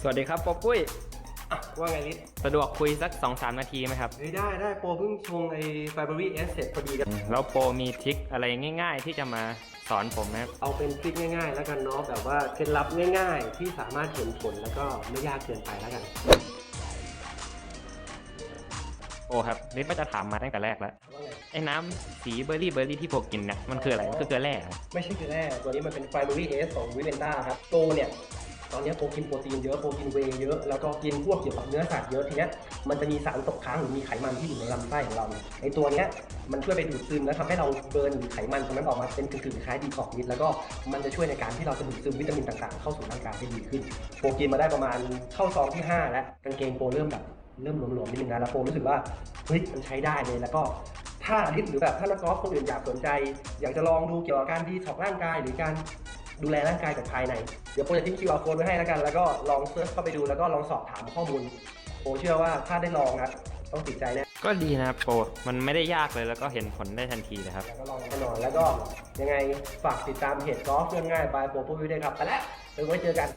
สวัสดีครับปอปุ้ยว่าไงลิศสะดวกคุยสัก 2-3 นาทีไหมครับ เฮ้ยได้ได้โปรเพิ่งชงไอ้ไฟเบอรี่เอสเสร็จพอดีกัน แล้วโปรมีทริคอะไรง่าย ๆ ที่จะมาสอนผมนะครับ เอาเป็นทริคง่ายๆ แล้วกันเนาะแบบว่าเคล็ดลับง่ายๆ ที่สามารถเห็นผลแล้วก็ไม่ยากเกินไปแล้วกัน โอ้ครับนิดว่าจะถามมาตั้งแต่แรกแล้ว ว่าไง ไอ้น้ำสีเบอร์รี่เบอร์รี่ที่ผมกินเนี่ยมันคืออะไรมันคือเกลือแร่เหรอไม่ใช่คือแรกตัวนี้มันเป็นไฟเบอรี่เอสของวิเลนต้าครับโปรเนี่ย ตอนนี้โปรกินโปรตีนเยอะโปรกินเวเยอะ แล้วก็กินพวกเกี่ยวกับเนื้อสัตว์เยอะทีเนี้ยมันจะมีสารตกค้างหรือมีไขมันที่อยู่ในลำไส้ของเราไอตัวเนี้ยมันช่วยไปดูดซึมแล้วทำให้เราเบิร์นไขมันตรงนั้นออกมาเป็นกึ่งๆคล้ายดีท็อกนิดแล้วก็มันจะช่วยในการที่เราจะดูดซึมวิตามินต่างๆ เข้าสู่ร่างกายได้ดีขึ้น โปรกินมาได้ประมาณเข้าซองที่ 5 แล้วกางเกงโปรเริ่มแบบเริ่มหลวมๆนิดนึงนะแล้วโปรรู้สึกว่าเฮ้ยมันใช้ได้เลยแล้วก็ถ้าอาทิตย์หรือแบบถ้านักกอล์ฟคนอื่นอยากสนใจ อยากจะลองดูเกี่ยวกับการดีท็อกร่างกายหรือการ ดูแลร่างกายจากภายใน เดี๋ยวโปรจะทิ้ง QR code ไว้ให้แล้วกัน แล้วก็ลองเซิร์ชเข้าไปดูแล้วก็ลองสอบถามข้อมูลโปรเชื่อว่าถ้าได้ลองนะต้องติดใจแน่ก็ดีนะครับโปรมันไม่ได้ยากเลยแล้วก็เห็นผลได้ทันทีเลยครับ แล้วก็ลองแน่นอนแล้วก็ยังไงฝากติดตามเพจกอล์ฟเรื่องง่ายบายโปรปุ้ยด้วยครับไปแล้วเดี๋ยวไว้เจอกัน